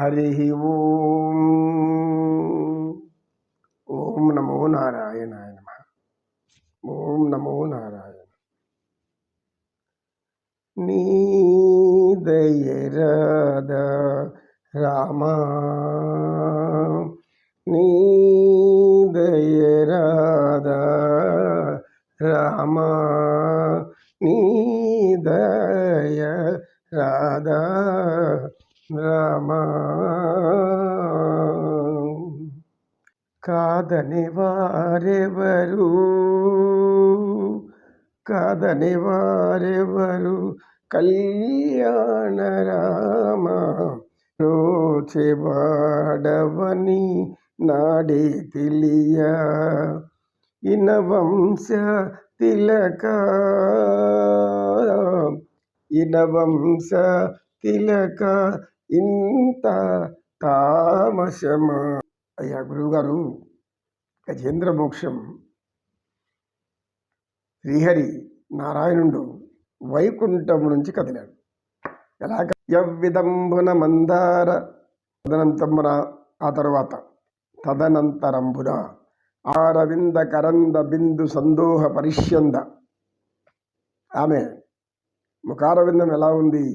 హరి ఓం. ఓం నమో నారాయణాయ నమ. ఓం నమో నారాయణ. నీ దయరాధ రామా. నీ దయరాధ రామా. నీ దయ రాధా రామా. కాదని వారెవరు కాదని వారెవరు కళ్యాణ రామ రోచెవాడవని నాడి తెలియ. ఇనవంశ తిలక ఇనవంశ తిలక ఇంత తామసమా అయ్యా గురువుగారు గజేంద్ర మోక్షం. శ్రీహరి నారాయణుడు వైకుంఠం నుంచి కదిలాడు. ఎలా యవ్విదంబున మందార తదనంతమున ఆ తర్వాత తదనంతరంబున ఆరవింద కరంద బిందు సందోహ పరిష్యంద. ఆమె ముఖారవిందం ఎలా ఉంది?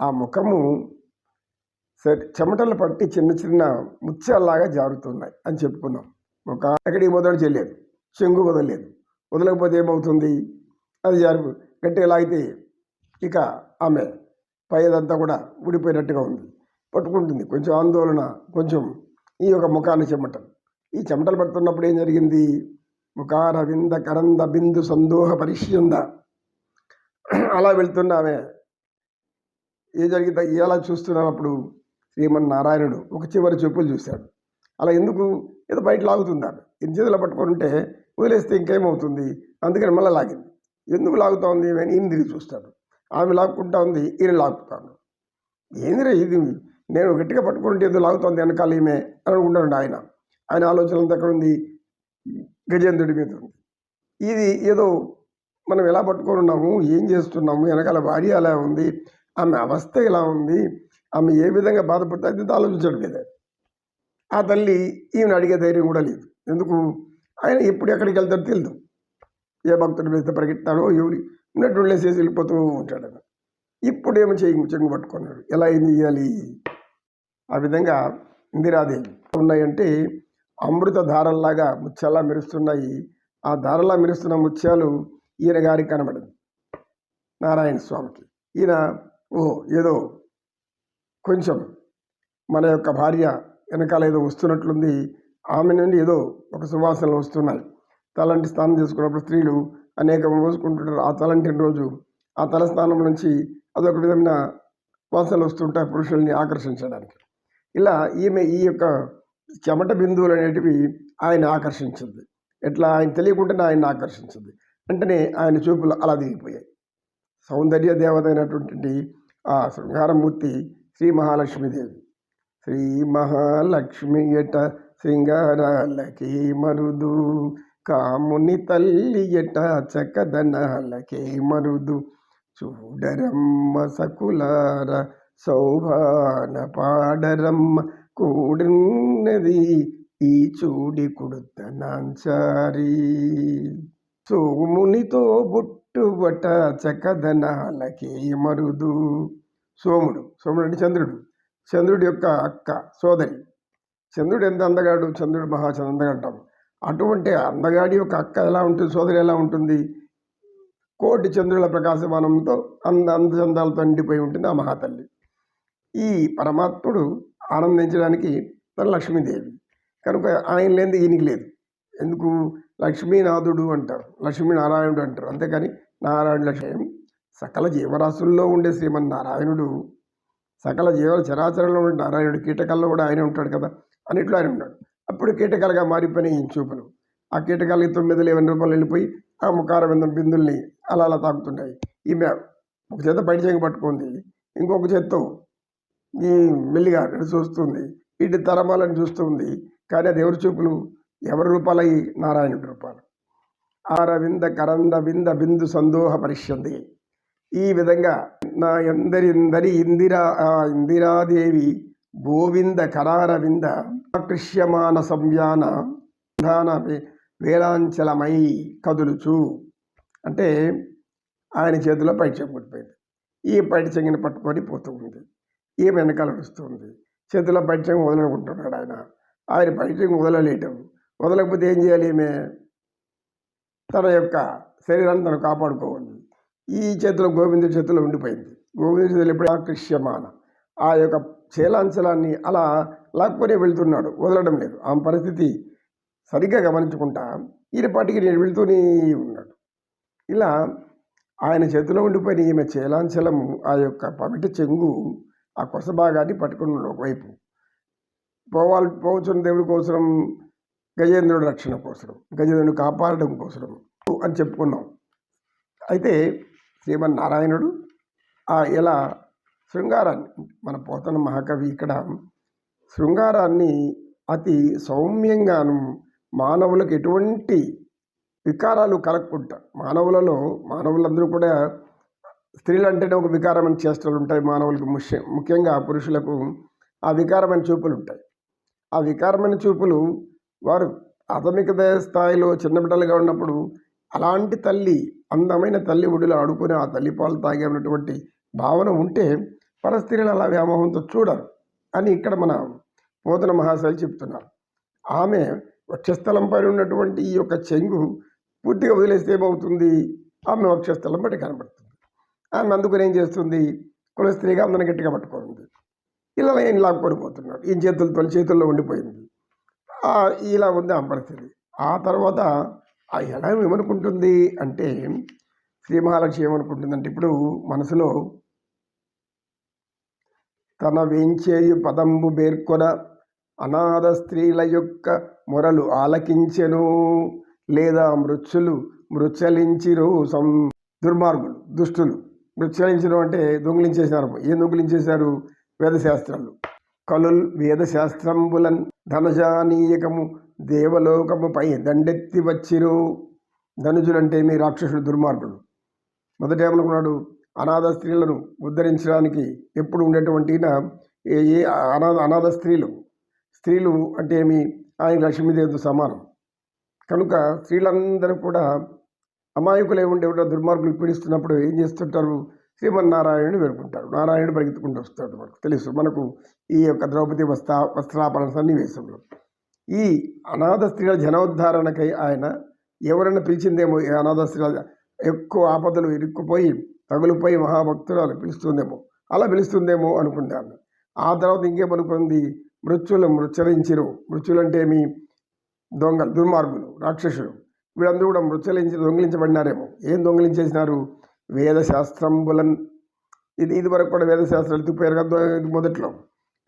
ఆ ముఖము సరే చెమటలు పట్టి చిన్న చిన్న ముత్యాల్లాగా జారుతున్నాయి అని చెప్పుకున్నాం. ఒక ఎక్కడికి మొదలు చేయలేదు చెంగు వదలలేదు. వదలకపోతే ఏమవుతుంది? అది జారు గట్టిగా లాగితే ఇక ఆమె పైదంతా కూడా ఊడిపోయినట్టుగా ఉంది. పట్టుకుంటుంది. కొంచెం ఆందోళన కొంచెం ఈ యొక్క ముఖాన్ని చెమటం. ఈ చెమటలు పడుతున్నప్పుడు ఏం జరిగింది? ముఖార వింద కరంద బిందు సందోహ పరిష్యంద. అలా వెళ్తున్న ఆమె ఏ జరిగిందో? ఎలా చూస్తున్నప్పుడు శ్రీమన్నారాయణుడు ఒక చివరి చూపులు చూశాడు. అలా ఎందుకు? ఏదో బయట లాగుతున్నారు ఇది చేతిలో పట్టుకొని ఉంటే వదిలేస్తే ఇంకేమవుతుంది? అందుకని మళ్ళీ లాగింది. ఎందుకు లాగుతా ఉంది అని ఈయన తిరిగి చూస్తాడు. ఆమె లాక్కుంటా ఉంది ఈయన లాగుతాను ఏందిరా ఇది? నేను గట్టిగా పట్టుకుంటే ఏదో లాగుతోంది వెనకాల ఈమె అని అనుకుంటాడు ఆయన. ఆయన ఆలోచన అంతా ఎక్కడ ఉంది? గజేంద్రుడి మీద ఉంది. ఇది ఏదో మనం ఎలా పట్టుకొని ఉన్నాము? ఏం చేస్తున్నాము? వెనకాల భార్య ఎలా ఉంది? ఆమె అవస్థ ఎలా ఉంది? ఆమె ఏ విధంగా బాధపడుతుంది ఆలోచించడం లేదు? ఆ తల్లి ఈమెను అడిగే ధైర్యం కూడా లేదు. ఎందుకు? ఆయన ఎప్పుడు ఎక్కడికి వెళ్తాడో తెలియదు ఏ భక్తుడి మీద పరిగెత్తాడో ఎవరి ఉన్నట్టు చేసి వెళ్ళిపోతూ ఉంటాడు ఆయన. ఇప్పుడు ఏమో చేయి చెంగు పట్టుకున్నాడు. ఎలా ఏం చేయాలి ఆ విధంగా ఇందిరాదేవి ఉన్నాయంటే అమృత ధారల్లాగా ముత్యాలా మెరుస్తున్నాయి. ఆ ధారలా మెరుస్తున్న ముత్యాలు ఈయన గారికి కనబడింది. నారాయణ స్వామికి. ఈయన ఓ ఏదో కొంచెం మన యొక్క భార్య వెనకాల ఏదో వస్తున్నట్లుంది ఆమె నుండి ఏదో ఒక సువాసనలు వస్తున్నాయి. తలంటి స్నానం చేసుకున్నప్పుడు స్త్రీలు అనేక మోసుకుంటుంటారు. ఆ తలంటిన రోజు ఆ తల స్నానం నుంచి అదొక విధమైన వాసనలు వస్తుంటాయి పురుషుల్ని ఆకర్షించడానికి. ఇలా ఈమె ఈ యొక్క చెమట బిందువులు అనేటివి ఆయన ఆకర్షించింది. ఎట్లా? ఆయన తెలియకుండానే ఆయన ఆకర్షించింది. వెంటనే ఆయన చూపులు అలా దిగిపోయాయి. సౌందర్య దేవత అయినటువంటి ఆ శృంగారమూర్తి శ్రీ మహాలక్ష్మీదేవి శ్రీ మహాలక్ష్మి ఎట శృంగారాలకి మరుదు. కాముని తల్లి ఎట చక్కదనాలకే మరుదు. చూడరమ్మ సకులార సౌభాన పాడరమ్మ కూడినది ఈ చూడి కుడుత నాంచారి. సోమునితో బుట్టుబట చకదనాలకే మరుదు. సోముడు సోముడు అంటే చంద్రుడు. చంద్రుడి యొక్క అక్క సోదరి. చంద్రుడు ఎంత అందగాడు? చంద్రుడు మహాచంద్ర అందగంటాం. అటువంటి అందగాడి యొక్క అక్క ఎలా ఉంటుంది? సోదరి ఎలా ఉంటుంది? కోటి చంద్రుల ప్రకాశమానంతో అంద అందచందాలతో నిండిపోయి ఉంటుంది ఆ మహాతల్లి. ఈ పరమాత్ముడు ఆనందించడానికి తన లక్ష్మీదేవి. కనుక ఆయన లేనిది ఈయనకి లేదు. ఎందుకు? లక్ష్మీనాథుడు అంటారు. లక్ష్మీనారాయణుడు అంటారు. అంతేకాని నారాయణ లక్ష్యం సకల జీవరాశుల్లో ఉండే శ్రీమన్నారాయణుడు సకల జీవ చరాచరంలో ఉండే నారాయణుడు కీటకాల్లో కూడా ఆయన ఉంటాడు కదా అన్నిట్లో ఆయన ఉన్నాడు. అప్పుడు కీటకాలుగా మారిపోయిన ఈ చూపులు. ఆ కీటకాలకి తొమ్మిది లేవని రూపాయలు వెళ్ళిపోయి ఆ ముఖార విందం బిందుల్ని అలా అలా తాకుతుంటాయి. ఈమె ఒక చేత బయట చేయి పట్టుకుంది. ఇంకొక చేత్తో ఈ మెల్లిగా అక్కడ చూస్తుంది. ఇటు తరమాలని చూస్తుంది. కానీ అది ఎవరి చూపులు ఎవరి రూపాలయ్యి నారాయణుడి రూపాలు. ఆరవింద కరంద వింద బిందు సందోహ పరిష్యంది ఈ విధంగా నా ఎందరిందరి ఇందిరా ఆ ఇందిరాదేవి గోవింద కరారవింద ఆకృష్యమాన సంవ్యాన ప్రధాన వే- వేలాంచలమై కదులుచు. అంటే ఆయన చేతిలో పైట పడిపోయింది. ఈ పైట పట్టుకొని పోతూ ఉంది. ఈ వెనకాల నడుస్తుంది చేతిలో పైట వదలనుకుంటున్నాడు ఆయన. ఆయన పైట చెంగు వదలలేటం. వదలకపోతే ఏం చేయాలి ఈమె? తన యొక్క శరీరాన్ని తను కాపాడుకోవాలి. ఈ చేతిలో గోవిందుడి చేతిలో ఉండిపోయింది. గోవిందుడి చేతిలో ఎప్పుడు ఆకృష్యమాన ఆ యొక్క చేలాంచలాన్ని అలా లాక్కొని వెళ్తున్నాడు. వదలడం లేదు. ఆ పరిస్థితి సరిగ్గా గమనించుకుంటా ఈయనపాటికి నేను వెళ్తూనే ఉన్నాడు. ఇలా ఆయన చేతిలో ఉండిపోయిన ఈమె చేలాంచలము ఆ యొక్క పమిటి చెంగు ఆ కొస భాగాన్ని పట్టుకున్నాడు ఒకవైపు పోవాలి పోవచ్చున్న దేవుడి కోసం గజేంద్రుడి రక్షణ కోసం గజేంద్రుడిని కాపాడడం కోసం అని చెప్పుకున్నాం. అయితే శ్రీమన్నారాయణుడు ఆ ఇలా శృంగారాన్ని మన పోతన మహాకవి ఇక్కడ శృంగారాన్ని అతి సౌమ్యంగాను మానవులకు ఎటువంటి వికారాలు కలగకుండా మానవులలో మానవులందరూ కూడా స్త్రీలు అంటేనే ఒక వికారమైన చేష్టలు ఉంటాయి మానవులకు ముఖ్య ముఖ్యంగా పురుషులకు ఆ వికారమైన చూపులు ఉంటాయి. ఆ వికారమైన చూపులు వారు ప్రాథమిక స్థాయిలో చిన్న బిడ్డలుగా ఉన్నప్పుడు అలాంటి తల్లి అందమైన తల్లి ఒడిలో ఆడుకుని ఆ తల్లి పాలు తాగేటువంటి భావన ఉంటే పరస్త్రీలు అలా వ్యామోహంతో చూడరు అని ఇక్కడ మన పోతన మహాశైలి చెప్తున్నారు. ఆమె వక్షస్థలం పైన ఉన్నటువంటి ఈ యొక్క చెంగు పూర్తిగా వదిలేస్తే ఏమవుతుంది? ఆమె వక్షస్థలం బట్టి కనబడుతుంది. ఆమె అందుకుని ఏం చేస్తుంది? కుల స్త్రీగా అందరిని గట్టిగా పట్టుకుంది ఇలా నేను లాక్కొనిపోతున్నాడు ఈ చేతులతో చేతుల్లో ఉండిపోయింది. ఇలా ఉంది ఆ పరిస్థితి. ఆ తర్వాత ఆ ఎలా ఏమనుకుంటుంది అంటే శ్రీ మహాలక్ష్మి ఏమనుకుంటుందంటే ఇప్పుడు మనసులో తన వేంచేయు పదంబు పేర్కొన అనాథ స్త్రీల యొక్క మొరలు ఆలకించెను లేదా మృత్యులు మృత్యలించిరు సం దుర్మార్గులు దుష్టులు. మృచ్చలించడం అంటే దొంగిలించేసినారు. ఏం దొంగిలించేశారు? వేదశాస్త్రాలు. కలుల్ వేదశాస్త్రంబులన్ ధనజానీయకము దేవలోకముపై దండెత్తి వచ్చిరు. ధనుజులంటేమి రాక్షసుడు దుర్మార్గుడు. మొదట ఏమనుకున్నాడు? అనాథ స్త్రీలను ఉద్ధరించడానికి ఎప్పుడు ఉండేటువంటి ఏ ఏ అనాథ అనాథ స్త్రీలు? స్త్రీలు అంటే ఏమి? ఆయన లక్ష్మీదేవితో సమానం. కనుక స్త్రీలందరూ కూడా అమాయకులే ఉండే దుర్మార్గులు పీడిస్తున్నప్పుడు ఏం చేస్తుంటారు? శ్రీమన్నారాయణుని వేడుకుంటారు. నారాయణుడు పరిగెత్తుకుంటూ వస్తాడు మనకు. తెలుసు. మనకు ఈ యొక్క ద్రౌపది వస్త్ర వస్త్రాపణ సన్నివేశంలో. ఈ అనాథ స్త్రీల జనోద్ధారణకై ఆయన ఎవరైనా పిలిచిందేమో ఈ అనాథ స్త్రీల ఎక్కువ ఆపదలు ఇరుక్కుపోయి తగులుపోయి మహాభక్తురాలు పిలుస్తుందేమో అలా పిలుస్తుందేమో అనుకుంటాను ఆ తర్వాత ఇంకేమనుకుంది? మృత్యులు మృత్యలించిరు మృత్యులంటే మీ దొంగ దుర్మార్గులు రాక్షసులు. వీళ్ళందరూ కూడా మృత్యలించి దొంగిలించబడినారేమో. ఏం దొంగిలించేసినారు? వేదశాస్త్రంబులన్ ఇది ఇది వరకు కూడా వేదశాస్త్రాలు తిప్పారు కదా మొదట్లో.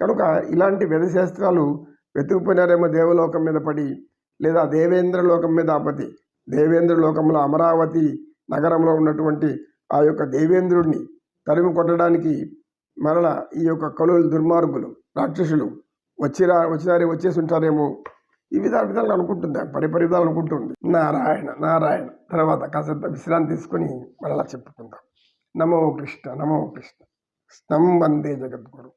కనుక ఇలాంటి వేదశాస్త్రాలు వెతుకుపోయినారేమో దేవలోకం మీద పడి లేదా దేవేంద్ర లోకం మీద ఆపతి. దేవేంద్ర లోకంలో అమరావతి నగరంలో ఉన్నటువంటి ఆ యొక్క దేవేంద్రుడిని తరిమి కొట్టడానికి మరల ఈ యొక్క కలులు దుర్మార్గులు రాక్షసులు వచ్చిరా వచ్చినారే వచ్చేసి ఉంటారేమో ఈ విధాల విధాలు అనుకుంటుంది? పరిపరి విధాలు అనుకుంటుంది. నారాయణ నారాయణ. తర్వాత కాసేంత విశ్రాంతి తీసుకొని మరలా చెప్పుకుందాం. నమో కృష్ణ నమో కృష్ణ. స్తం వందే జగద్గురు.